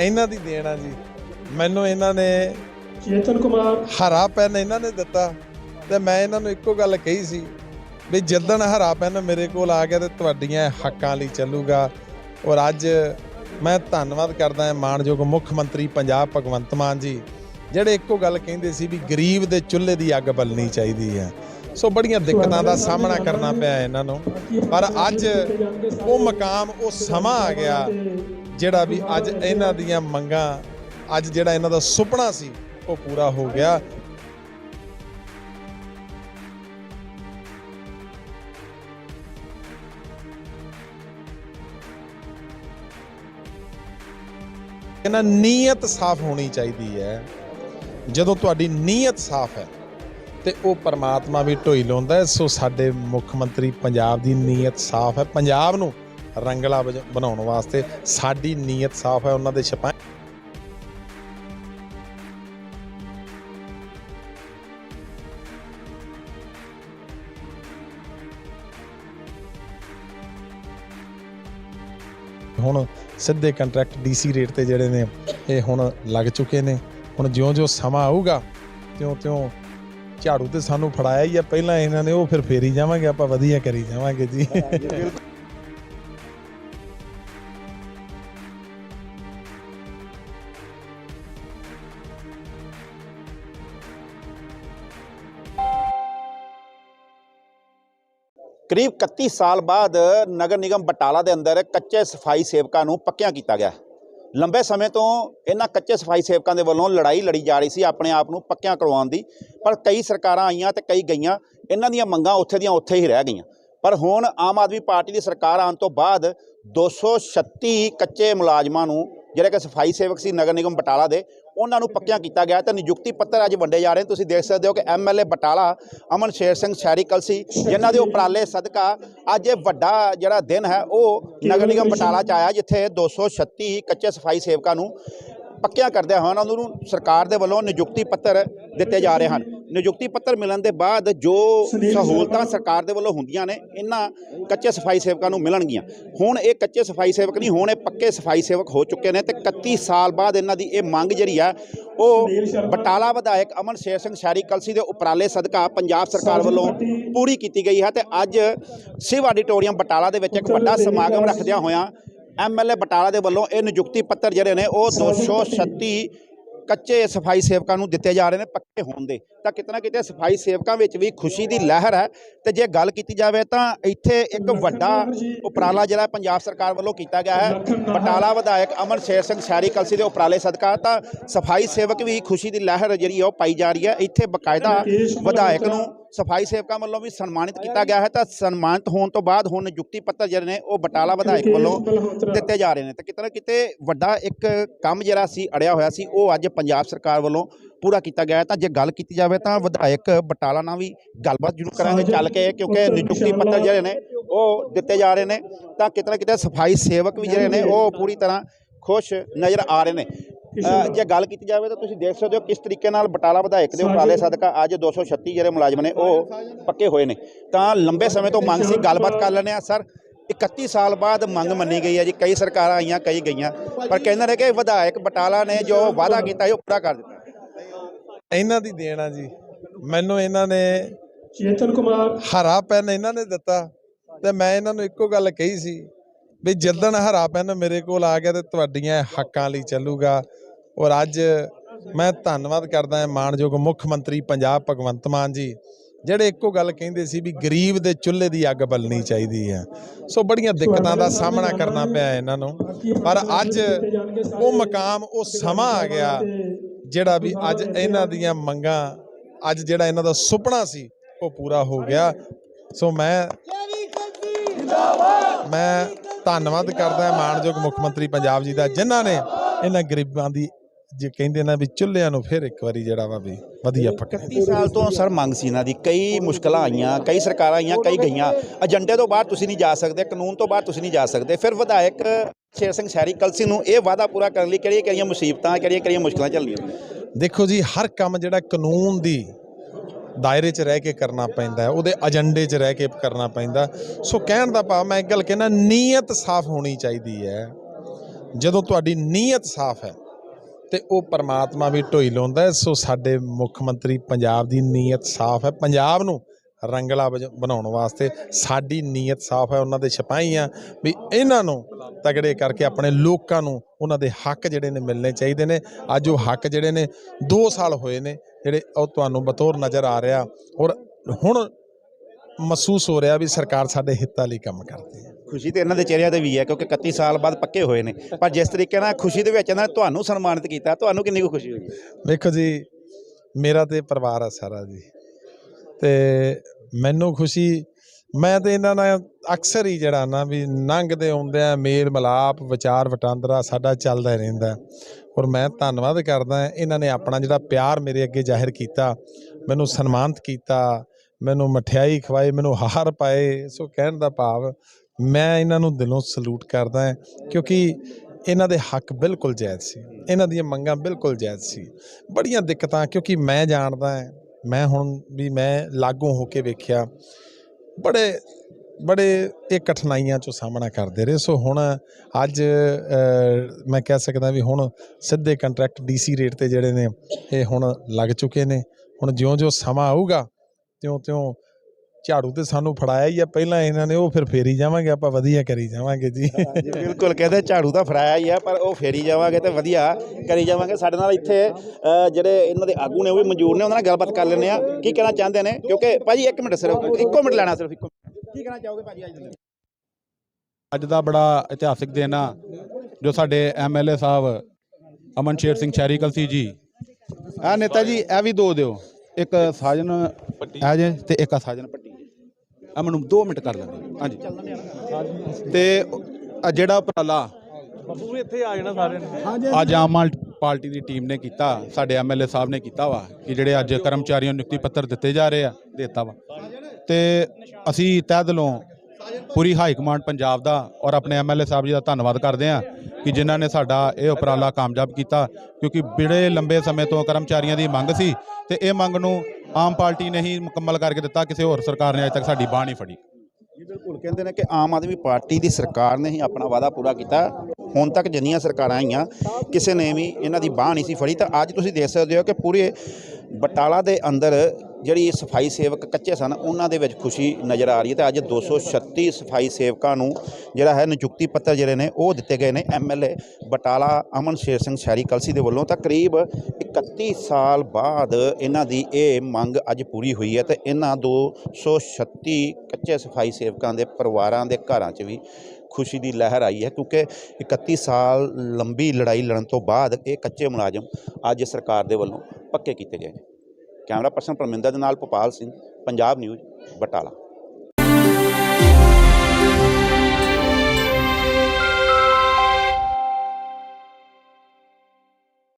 ਇਹਨਾਂ ਦੀ ਦੇਣ ਆ ਜੀ। ਮੈਨੂੰ ਇਹਨਾਂ ਨੇ ਚੇਤਨ ਕੁਮਾਰ। ਹਰਾ ਪੈਨ ਇਹਨਾਂ ਨੇ ਦਿੱਤਾ ਤੇ ਮੈਂ ਇਹਨਾਂ ਨੂੰ ਇੱਕੋ ਗੱਲ ਕਹੀ ਸੀ ਵੀ ਜਿੱਦਣ ਹਰਾ ਪੈਨ ਮੇਰੇ ਕੋਲ ਆ ਗਿਆ ਤੇ ਤੁਹਾਡੀਆਂ ਹੱਕਾਂ ਲਈ ਚੱਲੂਗਾ। ਔਰ ਅੱਜ ਮੈਂ ਧੰਨਵਾਦ ਕਰਦਾ ਹਾਂ ਮਾਨਯੋਗ ਮੁੱਖ ਮੰਤਰੀ ਪੰਜਾਬ ਭਗਵੰਤ ਮਾਨ ਜੀ ਜਿਹੜੇ ਇੱਕੋ ਗੱਲ ਕਹਿੰਦੇ ਸੀ ਵੀ ਗਰੀਬ ਦੇ ਚੁੱਲ੍ਹੇ ਦੀ ਅੱਗ ਬਲਣੀ ਚਾਹੀਦੀ ਹੈ। ਸੋ ਬੜੀਆਂ ਦਿੱਕਤਾਂ ਦਾ ਸਾਹਮਣਾ ਕਰਨਾ ਪਿਆ ਇਹਨਾਂ ਨੂੰ। ਪਰ ਅੱਜ ਉਹ ਮਕਾਮ ਉਹ ਸਮਾਂ ਆ ਗਿਆ ਜਿਹੜਾ ਵੀ ਅੱਜ ਇਹਨਾਂ ਦੀਆਂ ਮੰਗਾਂ, ਅੱਜ ਜਿਹੜਾ ਇਹਨਾਂ ਦਾ ਸੁਪਨਾ ਸੀ, ਉਹ ਪੂਰਾ ਹੋ ਗਿਆ। ਇਹਨਾਂ ਨੀਅਤ ਸਾਫ਼ ਹੋਣੀ ਚਾਹੀਦੀ ਹੈ। ਜਦੋਂ ਤੁਹਾਡੀ ਨੀਅਤ ਸਾਫ਼ ਹੈ, ਤੇ ਉਹ ਪਰਮਾਤਮਾ ਵੀ ਢੋਈ ਲਾਉਂਦਾ ਸੋ ਸਾਡੇ ਮੁੱਖ ਮੰਤਰੀ ਪੰਜਾਬ ਦੀ ਨੀਅਤ ਸਾਫ਼ ਹੈ। ਪੰਜਾਬ ਨੂੰ ਰੰਗਲਾ ਵਜ- ਬਣਾਉਣ ਵਾਸਤੇ। ਸਾਡੀ ਨੀਅਤ ਸਾਫ਼ ਹੈ, ਉਹਨਾਂ ਦੇ ਛਪਾ ਹੁਣ ਸਿੱਧੇ ਕੰਟਰੈਕਟ ਡੀਸੀ ਰੇਟ ਤੇ ਜਿਹੜੇ ਨੇ, ਇਹ ਹੁਣ ਲੱਗ ਚੁੱਕੇ ਨੇ। ਹੁਣ ਜਿਉਂ-ਜਿਉਂ ਸਮਾਂ ਆਊਗਾ ਤਿਉਂ-ਤਿਉਂ ਝਾੜੂ ਤੇ ਸਾਨੂੰ ਫੜਾਇਆ ਹੀ ਆ। ਪਹਿਲਾਂ ਇਹਨਾਂ ਨੇ ਉਹ ਫਿਰ ਫੇਰੀ ਜਾਵਾਂਗੇ, ਆਪਾਂ ਵਧੀਆ ਕਰੀ ਜਾਵਾਂਗੇ ਜੀ। ਕਰੀਬ 31 ਸਾਲ ਬਾਅਦ ਨਗਰ ਨਿਗਮ ਬਟਾਲਾ ਦੇ ਅੰਦਰ ਕੱਚੇ ਸਫ਼ਾਈ ਸੇਵਕਾਂ ਨੂੰ ਪੱਕਿਆਂ ਕੀਤਾ ਗਿਆ। ਲੰਬੇ ਸਮੇਂ ਤੋਂ ਇਹਨਾਂ ਕੱਚੇ ਸਫ਼ਾਈ ਸੇਵਕਾਂ ਦੇ ਵੱਲੋਂ ਲੜਾਈ ਲੜੀ ਜਾ ਰਹੀ ਸੀ ਆਪਣੇ ਆਪ ਨੂੰ ਪੱਕਿਆਂ ਕਰਵਾਉਣ ਦੀ, ਪਰ ਕਈ ਸਰਕਾਰਾਂ ਆਈਆਂ ਤੇ ਕਈ ਗਈਆਂ, ਇਹਨਾਂ ਦੀਆਂ ਮੰਗਾਂ ਉੱਥੇ ਦੀਆਂ ਉੱਥੇ ਹੀ ਰਹਿ ਗਈਆਂ। ਪਰ ਹੁਣ ਆਮ ਆਦਮੀ ਪਾਰਟੀ ਦੀ ਸਰਕਾਰ ਆਉਣ ਤੋਂ ਬਾਅਦ 236 ਕੱਚੇ ਮੁਲਾਜ਼ਮਾਂ ਨੂੰ ਜਿਹੜੇ ਕਿ ਸਫ਼ਾਈ ਸੇਵਕ ਸੀ, ਨਗਰ ਨਿਗਮ ਬਟਾਲਾ ਦੇ, ਉਹਨਾਂ ਨੂੰ ਪੱਕਿਆਂ ਕੀਤਾ ਗਿਆ ਤੇ ਨਿਯੁਕਤੀ ਪੱਤਰ ਅੱਜ ਵੰਡੇ ਜਾ ਰਹੇ ਨੇ। ਤੁਸੀਂ ਦੇਖ ਸਕਦੇ ਹੋ ਕਿ ਐਮਐਲਏ ਬਟਾਲਾ ਅਮਨ ਸ਼ੇਰ ਸਿੰਘ ਸ਼ਹਿਰੀ ਕਲਸੀ, ਜਿਨ੍ਹਾਂ ਦੇ ਉਪਰਾਲੇ ਸਦਕਾ ਅੱਜ ਇਹ ਵੱਡਾ ਜਿਹੜਾ ਦਿਨ ਹੈ, ਉਹ ਨਗਰ ਨਿਗਮ ਬਟਾਲਾ ਚ ਆਇਆ, ਜਿੱਥੇ 236 ਕੱਚੇ ਸਫ਼ਾਈ ਸੇਵਕਾਂ ਨੂੰ ਪੱਕਿਆਂ ਕਰਦੇ ਹਨ ਉਹਨਾਂ ਨੂੰ ਸਰਕਾਰ ਦੇ ਵੱਲੋਂ ਨਿਯੁਕਤੀ ਪੱਤਰ ਦਿੱਤੇ ਜਾ ਰਹੇ ਹਨ। ਨਿਯੁਕਤੀ ਪੱਤਰ ਮਿਲਣ ਦੇ ਬਾਅਦ ਜੋ ਸਹੂਲਤਾਂ ਸਰਕਾਰ ਦੇ ਵੱਲੋਂ ਹੁੰਦੀਆਂ ਨੇ ਇਹਨਾਂ ਕੱਚੇ ਸਫ਼ਾਈ ਸੇਵਕਾਂ ਨੂੰ ਮਿਲਣਗੀਆਂ। ਹੁਣ ਇਹ ਕੱਚੇ ਸਫ਼ਾਈ ਸੇਵਕ ਨਹੀਂ ਹੁਣ ਇਹ ਪੱਕੇ ਸਫ਼ਾਈ ਸੇਵਕ ਹੋ ਚੁੱਕੇ ਨੇ ਤੇ 31 ਸਾਲ ਬਾਅਦ ਇਹਨਾਂ ਦੀ ਇਹ ਮੰਗ ਜਿਹੜੀ ਆ ਉਹ ਬਟਾਲਾ ਵਿਧਾਇਕ ਅਮਨ ਸ਼ੇਰ ਸਿੰਘ ਸ਼ਾਰੀ ਕਲਸੀ ਦੇ ਉਪਰਾਲੇ ਸਦਕਾ ਪੰਜਾਬ ਸਰਕਾਰ ਵੱਲੋਂ ਪੂਰੀ ਕੀਤੀ ਗਈ ਹੈ ਤੇ ਅੱਜ ਸਿਵ ਆਡੀਟੋਰੀਅਮ ਬਟਾਲਾ ਦੇ ਵਿੱਚ ਇੱਕ ਵੱਡਾ ਸਮਾਗਮ ਰੱਖਦਿਆਂ ਹੋਇਆਂ ਐਮਐਲਏ ਬਟਾਲਾ ਦੇ ਵੱਲੋਂ ਇਹ ਨਿਯੁਕਤੀ ਪੱਤਰ ਜਿਹੜੇ ਨੇ ਉਹ 236 ਕੱਚੇ ਸਫ਼ਾਈ ਸੇਵਕਾਂ ਨੂੰ ਦਿੱਤੇ ਜਾ ਰਹੇ ਨੇ ਪੱਕੇ ਹੋਣ ਦੇ। ਤਾਂ ਕਿਤਨਾ ਕਿਤੇ ਸਫ਼ਾਈ ਸੇਵਕਾਂ ਵਿੱਚ ਵੀ ਖੁਸ਼ੀ ਦੀ ਲਹਿਰ ਹੈ। ਤੇ ਜੇ ਗੱਲ ਕੀਤੀ ਜਾਵੇ ਤਾਂ ਇੱਥੇ ਇੱਕ ਵੱਡਾ ਉਪਰਾਲਾ ਜਿਹੜਾ ਪੰਜਾਬ ਸਰਕਾਰ ਵੱਲੋਂ ਕੀਤਾ ਗਿਆ ਹੈ। ਬਟਾਲਾ ਵਿਧਾਇਕ ਅਮਨ ਸ਼ੇਰ ਸਿੰਘ ਸ਼ਹਿਰੀ ਕਲਸੀ ਦੇ ਉਪਰਾਲੇ ਸਦਕਾ ਤਾਂ ਸਫ਼ਾਈ ਸੇਵਕ ਵੀ ਖੁਸ਼ੀ ਦੀ ਲਹਿਰ ਜਿਹੜੀ ਆ ਉਹ ਪਾਈ ਜਾ ਰਹੀ ਹੈ। ਇੱਥੇ ਬਕਾਇਦਾ ਵਿਧਾਇਕ ਨੂੰ ਸਫ਼ਾਈ ਸੇਵਕਾਂ ਵੱਲੋਂ ਵੀ ਸਨਮਾਨਿਤ ਕੀਤਾ ਗਿਆ ਹੈ। ਤਾਂ ਸਨਮਾਨਿਤ ਹੋਣ ਤੋਂ ਬਾਅਦ ਹੁਣ ਨਿਯੁਕਤੀ ਪੱਤਰ ਜਿਹੜੇ ਨੇ ਉਹ ਬਟਾਲਾ ਵਿਧਾਇਕ ਵੱਲੋਂ ਦਿੱਤੇ ਜਾ ਰਹੇ ਨੇ। ਤੇ ਕਿਤੇ ਨਾ ਕਿਤੇ ਵੱਡਾ ਇੱਕ ਕੰਮ ਜਿਹੜਾ ਸੀ, ਅੜਿਆ ਹੋਇਆ ਸੀ, ਉਹ ਅੱਜ ਪੰਜਾਬ ਸਰਕਾਰ ਵੱਲੋਂ ਪੂਰਾ ਕੀਤਾ ਗਿਆ। ਤਾਂ ਜੇ ਗੱਲ ਕੀਤੀ ਜਾਵੇ ਤਾਂ ਵਿਧਾਇਕ ਬਟਾਲਾ ਨਾਲ ਵੀ ਗੱਲਬਾਤ ਜ਼ਰੂਰ ਕਰਾਂਗੇ ਚੱਲ ਕੇ ਕਿਉਂਕਿ ਨਿਯੁਕਤੀ ਪੱਤਰ ਜਿਹੜੇ ਨੇ ਉਹ ਦਿੱਤੇ ਜਾ ਰਹੇ ਨੇ। ਤਾਂ ਕਿਤੇ ਨਾ ਕਿਤੇ ਸਫ਼ਾਈ ਸੇਵਕ ਵੀ ਜਿਹੜੇ ਨੇ ਉਹ ਪੂਰੀ ਤਰ੍ਹਾਂ ਖੁਸ਼ ਨਜ਼ਰ ਆ ਰਹੇ ਨੇ। ਜੇ ਗੱਲ ਕੀਤੀ ਜਾਵੇ ਤਾਂ ਤੁਸੀਂ ਦੇਖ ਸਕਦੇ ਹੋ ਕਿਸ ਤਰੀਕੇ ਨਾਲ ਬਟਾਲਾ ਵਿਧਾਇਕ ਦੇ ਉਪਰਾਲੇ ਸਦਕਾ ਅੱਜ 236 ਜਿਹੜੇ ਮੁਲਾਜ਼ਮ ਨੇ ਉਹ ਪੱਕੇ ਹੋਏ ਨੇ। ਤਾਂ ਲੰਬੇ ਸਮੇਂ ਤੋਂ ਮੰਗ ਸੀ ਗੱਲਬਾਤ ਕਰ ਲੈਣੇ ਆ ਸਰ 31 ਸਾਲ ਬਾਅਦ ਮੰਗ ਮੰਨੀ ਗਈ ਹੈ ਜੀ ਕਈ ਸਰਕਾਰਾਂ ਆਈਆਂ ਕਈ ਗਈਆਂ। ਪਰ ਕਹਿੰਦੇ ਨੇ ਕਿ ਵਿਧਾਇਕ ਬਟਾਲਾ ਨੇ ਜੋ ਵਾਅਦਾ ਕੀਤਾ ਉਹ ਪੂਰਾ ਕਰ ਦਿੱਤਾ। ਇਹਨਾਂ ਦੀ ਦੇਣ ਆ ਜੀ। ਮੈਨੂੰ ਇਹਨਾਂ ਨੇ ਚੇਤਨ ਕੁਮਾਰ। ਹਰਾ ਪੈਨ ਇਹਨਾਂ ਨੇ ਦਿੱਤਾ ਤੇ ਮੈਂ ਇਹਨਾਂ ਨੂੰ ਇੱਕੋ ਗੱਲ ਕਹੀ ਸੀ ਵੀ ਜਿੱਦਣ ਹਰਾ ਪੈਨ ਮੇਰੇ ਕੋਲ ਆ ਗਿਆ ਤੇ ਤੁਹਾਡੀਆਂ ਹੱਕਾਂ ਲਈ ਚੱਲੂਗਾ ਔਰ ਅੱਜ ਮੈਂ ਧੰਨਵਾਦ ਕਰਦਾ ਹਾਂ ਮਾਨਯੋਗ ਮੁੱਖ ਮੰਤਰੀ ਪੰਜਾਬ ਭਗਵੰਤ ਮਾਨ ਜੀ ਜਿਹੜੇ ਇੱਕੋ ਗੱਲ ਕਹਿੰਦੇ ਸੀ ਵੀ ਗਰੀਬ ਦੇ ਚੁੱਲ੍ਹੇ ਦੀ ਅੱਗ ਬਲਣੀ ਚਾਹੀਦੀ ਹੈ। ਸੋ ਬੜੀਆਂ ਦਿੱਕਤਾਂ ਦਾ ਸਾਹਮਣਾ ਕਰਨਾ ਪਿਆ ਇਹਨਾਂ ਨੂੰ। ਪਰ ਅੱਜ ਉਹ ਮਕਾਮ ਉਹ ਸਮਾਂ ਆ ਗਿਆ ਜਿਹੜਾ ਵੀ ਅੱਜ ਇਹਨਾਂ ਦੀਆਂ ਮੰਗਾਂ ਅੱਜ ਜਿਹੜਾ ਇਹਨਾਂ ਦਾ ਸੁਪਨਾ ਸੀ ਉਹ ਪੂਰਾ ਹੋ ਗਿਆ। ਸੋ ਮੈਂ ਮੈਂ ਧੰਨਵਾਦ ਕਰਦਾ ਹਾਂ ਮਾਨਯੋਗ ਮੁੱਖ ਮੰਤਰੀ ਪੰਜਾਬ ਜੀ ਦਾ ਜਿਨ੍ਹਾਂ ਨੇ ਇਹਨਾਂ ਗਰੀਬਾਂ ਦੀ ਜੇ ਕਹਿੰਦੇ ਨਾ ਵੀ ਚੁੱਲ੍ਹਿਆਂ ਨੂੰ ਫਿਰ ਇੱਕ ਵਾਰੀ ਜਿਹੜਾ ਵਾ ਵੀ ਵਧੀਆ ਪੱਕਣਾ 31 ਸਾਲ ਤੋਂ ਸਰ ਮੰਗ ਸੀ ਇਹਨਾਂ ਦੀ। ਕਈ ਮੁਸ਼ਕਲਾਂ ਆਈਆਂ ਕਈ ਸਰਕਾਰਾਂ ਆਈਆਂ ਕਈ ਗਈਆਂ। ਏਜੰਡੇ ਤੋਂ ਬਾਹਰ ਤੁਸੀਂ ਨਹੀਂ ਜਾ ਸਕਦੇ ਕਾਨੂੰਨ ਤੋਂ ਬਾਹਰ ਤੁਸੀਂ ਨਹੀਂ ਜਾ ਸਕਦੇ। ਫਿਰ ਵਿਧਾਇਕ ਸ਼ੇਰ ਸਿੰਘ ਸ਼ਹਿਰੀ, ਕਲਸੀ ਨੂੰ ਇਹ ਵਾਅਦਾ ਪੂਰਾ ਕਰਨ ਲਈ ਕਿਹੜੀਆਂ ਕਿਹੜੀਆਂ ਮੁਸੀਬਤਾਂ, ਕਿਹੜੀਆਂ ਕਿਹੜੀਆਂ ਮੁਸ਼ਕਲਾਂ ਚੱਲਦੀਆਂ? ਦੇਖੋ ਜੀ, ਹਰ ਕੰਮ ਜਿਹੜਾ ਕਾਨੂੰਨ ਦੀ ਦਾਇਰੇ 'ਚ ਰਹਿ ਕੇ ਕਰਨਾ ਪੈਂਦਾ ਹੈ, ਉਹਦੇ ਏਜੰਡੇ 'ਚ ਰਹਿ ਕੇ ਕਰਨਾ ਪੈਂਦਾ ਸੋ ਕਹਿਣ ਦਾ ਭਾਵ, ਮੈਂ ਇੱਕ ਗੱਲ ਕਹਿਣਾ ਨੀਅਤ ਸਾਫ਼ ਹੋਣੀ ਚਾਹੀਦੀ ਹੈ। ਜਦੋਂ ਤੁਹਾਡੀ ਨੀਅਤ ਸਾਫ਼ ਹੈ ਤੇ ਉਹ ਪਰਮਾਤਮਾ ਵੀ ਢੋਈ ਲਾਉਂਦਾ ਸੋ ਸਾਡੇ ਮੁੱਖ ਮੰਤਰੀ ਪੰਜਾਬ ਦੀ ਨੀਅਤ ਸਾਫ਼ ਹੈ। ਪੰਜਾਬ ਨੂੰ ਰੰਗਲਾ ਬਣਾਉਣ ਵਾਸਤੇ। ਸਾਡੀ ਨੀਅਤ ਸਾਫ਼ ਹੈ ਉਹਨਾਂ ਦੇ ਸਿਪਾਹੀ ਆ ਵੀ ਇਹਨਾਂ ਨੂੰ ਤਗੜੇ ਕਰਕੇ ਆਪਣੇ ਲੋਕਾਂ ਨੂੰ ਉਹਨਾਂ ਦੇ ਹੱਕ ਜਿਹੜੇ ਨੇ ਮਿਲਣੇ ਚਾਹੀਦੇ ਨੇ। ਅੱਜ ਉਹ ਹੱਕ ਜਿਹੜੇ ਨੇ 2 ਸਾਲ ਹੋਏ ਨੇ ਜਿਹੜੇ ਉਹ ਤੁਹਾਨੂੰ ਬਤੌਰ ਨਜ਼ਰ ਆ ਰਿਹਾ ਔਰ ਹੁਣ ਮਹਿਸੂਸ ਹੋ ਰਿਹਾ ਵੀ ਸਰਕਾਰ ਸਾਡੇ ਹਿੱਤਾਂ ਲਈ ਕੰਮ ਕਰਦੀ ਹੈ। ਖੁਸ਼ੀ ਤੇ ਇਹਨਾਂ ਦੇ ਚਿਹਰਿਆਂ ਤੇ ਵੀ ਹੈ ਕਿਉਂਕਿ 31 ਸਾਲ ਬਾਅਦ ਪੱਕੇ ਹੋਏ ਨੇ। ਪਰ ਜਿਸ ਤਰੀਕੇ ਨਾਲ ਖੁਸ਼ੀ ਦੇ ਵਿੱਚ ਇਹਨਾਂ ਨੇ ਤੁਹਾਨੂੰ ਸਨਮਾਨਿਤ ਕੀਤਾ ਤੁਹਾਨੂੰ ਕਿੰਨੀ ਕੁ ਖੁਸ਼ੀ ਹੋਈ? ਵੇਖੋ ਜੀ ਮੇਰਾ ਤੇ ਪਰਿਵਾਰ ਆ ਸਾਰਾ ਜੀ। ਤੇ ਮੈਨੂੰ ਖੁਸ਼ੀ, ਮੈਂ ਤੇ ਇਹਨਾਂ ਨਾਲ ਅਕਸਰ ਹੀ ਜਿਹੜਾ ਨਾ ਵੀ ਲੰਘਦੇ ਆਉਂਦੇ ਆ, ਮੇਲ ਮਿਲਾਪ, ਵਿਚਾਰ ਵਟਾਂਦਰਾ ਸਾਡਾ ਚੱਲਦਾ ਰਹਿੰਦਾ। ਔਰ ਮੈਂ ਧੰਨਵਾਦ ਕਰਦਾ ਇਹਨਾਂ ਨੇ ਆਪਣਾ ਜਿਹੜਾ ਪਿਆਰ ਮੇਰੇ ਅੱਗੇ ਜ਼ਾਹਿਰ ਕੀਤਾ, ਮੈਨੂੰ ਸਨਮਾਨਿਤ ਕੀਤਾ, ਮੈਨੂੰ ਮਠਿਆਈ ਖਵਾਈ, ਮੈਨੂੰ ਹਾਰ ਪਾਏ, ਸੋ ਕਹਿਣ ਦਾ ਭਾਵ ਮੈਂ ਇਹਨਾਂ ਨੂੰ ਦਿਲੋਂ ਸਲੂਟ ਕਰਦਾ ਕਿਉਂਕਿ ਇਹਨਾਂ ਦੇ ਹੱਕ ਬਿਲਕੁਲ ਜਾਇਜ਼ ਸੀ, ਇਹਨਾਂ ਦੀਆਂ ਮੰਗਾਂ ਬਿਲਕੁਲ ਜਾਇਜ਼ ਸੀ। ਬੜੀਆਂ ਦਿੱਕਤਾਂ, ਕਿਉਂਕਿ ਮੈਂ ਜਾਣਦਾ ਹਾਂ ਮੈਂ ਹੁਣ ਵੀ ਮੈਂ ਲਾਗੂ ਹੋ ਕੇ ਵੇਖਿਆ, ਬੜੇ ਬੜੇ ਇਹ ਕਠਿਨਾਈਆਂ ਚੋਂ ਸਾਹਮਣਾ ਕਰਦੇ ਰਹੇ। ਸੋ ਹੁਣ ਅੱਜ ਮੈਂ ਕਹਿ ਸਕਦਾ ਵੀ ਹੁਣ ਸਿੱਧੇ ਕੰਟਰੈਕਟ ਡੀਸੀ ਰੇਟ ਤੇ ਜਿਹੜੇ ਨੇ, ਇਹ ਹੁਣ ਲੱਗ ਚੁੱਕੇ ਨੇ। ਹੁਣ ਜਿਉਂ-ਜਿਉਂ ਸਮਾਂ ਆਊਗਾ, ਤਿਉਂ-ਤਿਉਂ ਝਾੜੂ ਤੇ ਸਾਨੂੰ ਫੜਾਇਆ ਹੀ ਆ ਪਹਿਲਾਂ ਇਹਨਾਂ ਨੇ ਉਹ ਫਿਰ ਫੇਰੀ ਜਾਵਾਂਗੇ ਆਪਾਂ ਵਧੀਆ ਕਰੀ ਜਾਵਾਂਗੇ ਜੀ। ਜੀ ਬਿਲਕੁਲ ਕਹਿੰਦੇ ਝਾੜੂ ਤਾਂ ਫਰਾਇਆ ਹੀ ਆ ਪਰ ਉਹ ਫੇਰੀ ਜਾਵਾਂਗੇ ਤੇ ਵਧੀਆ ਕਰੀ ਜਾਵਾਂਗੇ। ਸਾਡੇ ਨਾਲ ਇੱਥੇ ਅ, ਜਿਹੜੇ ਇਹਨਾਂ ਦੇ ਆਗੂ ਨੇ ਉਹ ਵੀ ਮੌਜੂਦ ਨੇ ਉਹਨਾਂ ਨਾਲ ਗੱਲਬਾਤ ਕਰ ਲੈਂਦੇ ਆ ਕੀ ਕਹਿਣਾ ਚਾਹੁੰਦੇ ਨੇ? ਕਿਉਂਕਿ ਭਾਜੀ ਇੱਕ ਮਿੰਟ ਸਿਰਫ ਇੱਕੋ ਮਿੰਟ ਲੈਣਾ ਸਿਰਫ ਇੱਕੋ ਕੀ ਕਹਿਣਾ ਚਾਹੋਗੇ ਭਾਜੀ ਅੱਜ ਦੇ ਦਿਨ? ਅੱਜ ਦਾ ਬੜਾ ਇਤਿਹਾਸਿਕ ਦਿਨ ਆ ਜੋ ਸਾਡੇ ਐਮਐਲਏ ਸਾਹਿਬ ਅਮਨ ਸ਼ੇਰ ਸਿੰਘ ਸ਼ਹਿਰੀ ਕਲਸੀ ਜੀ। ਆ ਨੇਤਾ ਜੀ ਇਹ ਵੀ ਦੋ ਦਿਓ। ਇੱਕ ਸਾਜਨ ਆ ਜੇ ਤੇ ਇੱਕ ਆ ਸਾਜਨ ਪੱਟੀ ਆ ਮੈਨੂੰ 2 ਮਿੰਟ ਕਰ ਲੈਂਦੇ। ਹਾਂਜੀ। ਤੇ ਆ ਜਿਹੜਾ ਉਪਰਾਲਾ ਇੱਥੇ ਆ ਜਾਣਾ ਸਾਰੇ ਅੱਜ ਆਮ ਪਾਰਟੀ ਦੀ ਟੀਮ ਨੇ ਕੀਤਾ ਸਾਡੇ ਐਮਐਲਏ ਸਾਹਿਬ ਨੇ ਕੀਤਾ ਵਾ ਕਿ ਜਿਹੜੇ ਅੱਜ ਕਰਮਚਾਰੀਆਂ ਨੂੰ ਨਿਯੁਕਤੀ ਪੱਤਰ ਦਿੱਤੇ ਜਾ ਰਹੇ ਆ ਦਿੱਤਾ ਵਾ। ਤੇ ਅਸੀਂ ਤਹਿ ਦਿਲੋਂ ਪੂਰੀ ਹਾਈ ਕਮਾਂਡ ਪੰਜਾਬ ਦਾ ਔਰ ਆਪਣੇ ਐਮਐਲਏ ਸਾਹਿਬ ਜੀ ਦਾ ਧੰਨਵਾਦ ਕਰਦੇ ਹਾਂ ਕਿ ਜਿਨ੍ਹਾਂ ਨੇ ਸਾਡਾ ਇਹ ਉਪਰਾਲਾ ਕਾਮਯਾਬ ਕੀਤਾ ਕਿਉਂਕਿ ਬੜੇ ਲੰਬੇ ਸਮੇਂ ਤੋਂ ਕਰਮਚਾਰੀਆਂ ਦੀ ਮੰਗ ਸੀ ਤੇ ਇਹ ਮੰਗ ਨੂੰ ਆਮ ਪਾਰਟੀ ਨੇ ਹੀ ਮੁਕੰਮਲ ਕਰਕੇ ਦਿੱਤਾ, ਕਿਸੇ ਹੋਰ ਸਰਕਾਰ ਨੇ ਅਜੇ ਤੱਕ ਸਾਡੀ ਬਾਹ ਨਹੀਂ ਫੜੀ। ਜੀ, ਬਿਲਕੁਲ। ਕਹਿੰਦੇ ਨੇ ਕਿ ਆਮ ਆਦਮੀ ਪਾਰਟੀ ਦੀ ਸਰਕਾਰ ਨੇ ਹੀ ਆਪਣਾ ਵਾਅਦਾ ਪੂਰਾ ਕੀਤਾ। ਹੁਣ ਤੱਕ ਜਿੰਨੀਆਂ ਸਰਕਾਰਾਂ ਆਈਆਂ, ਕਿਸੇ ਨੇ ਵੀ ਇਹਨਾਂ ਦੀ ਬਾਹ ਨਹੀਂ ਸੀ ਫੜੀ। ਤਾਂ ਅੱਜ ਤੁਸੀਂ ਦੇਖ ਸਕਦੇ ਹੋ ਕਿ ਪੂਰੇ ਬਟਾਲਾ ਦੇ ਅੰਦਰ ਜਿਹੜੀ ਸਫ਼ਾਈ ਸੇਵਕ ਕੱਚੇ ਸਨ, ਉਹਨਾਂ ਦੇ ਵਿੱਚ ਖੁਸ਼ੀ ਨਜ਼ਰ ਆ ਰਹੀ ਹੈ ਤੇ ਅੱਜ 236 ਸਫ਼ਾਈ ਸੇਵਕਾਂ ਨੂੰ ਜਿਹੜਾ ਹੈ ਨਿਯੁਕਤੀ ਪੱਤਰ ਜਿਹੜੇ ਨੇ, ਉਹ ਦਿੱਤੇ ਗਏ ਨੇ। ਐਮਐਲਏ ਬਟਾਲਾ ਅਮਨ ਸ਼ੇਰ ਸਿੰਘ ਸ਼ਹਿਰੀ ਕਲਸੀ ਦੇ ਵੱਲੋਂ ਤਾਂ ਕਰੀਬ 31 ਸਾਲ ਬਾਅਦ ਇਹਨਾਂ ਦੀ ਇਹ ਮੰਗ ਅੱਜ ਪੂਰੀ ਹੋਈ ਹੈ ਤੇ ਇਹਨਾਂ 236 ਕੱਚੇ ਸਫ਼ਾਈ ਸੇਵਕਾਂ ਦੇ ਪਰਿਵਾਰਾਂ ਦੇ ਘਰਾਂ 'ਚ ਵੀ ਖੁਸ਼ੀ ਦੀ ਲਹਿਰ ਆਈ ਹੈ, ਕਿਉਂਕਿ 31 ਸਾਲ ਲੰਬੀ ਲੜਾਈ ਲੜਨ ਤੋਂ ਬਾਅਦ ਇਹ ਕੱਚੇ ਮੁਲਾਜ਼ਮ ਅੱਜ ਸਰਕਾਰ ਦੇ ਵੱਲੋਂ ਪੱਕੇ ਕੀਤੇ ਗਏ ਨੇ। ਕੈਮਰਾ ਪਰਸਨ ਪਰਮਿੰਦਰ ਦੇ ਨਾਲ ਭੋਪਾਲ ਸਿੰਘ ਪੰਜਾਬ ਨਿਊਜ਼ ਬਟਾਲਾ।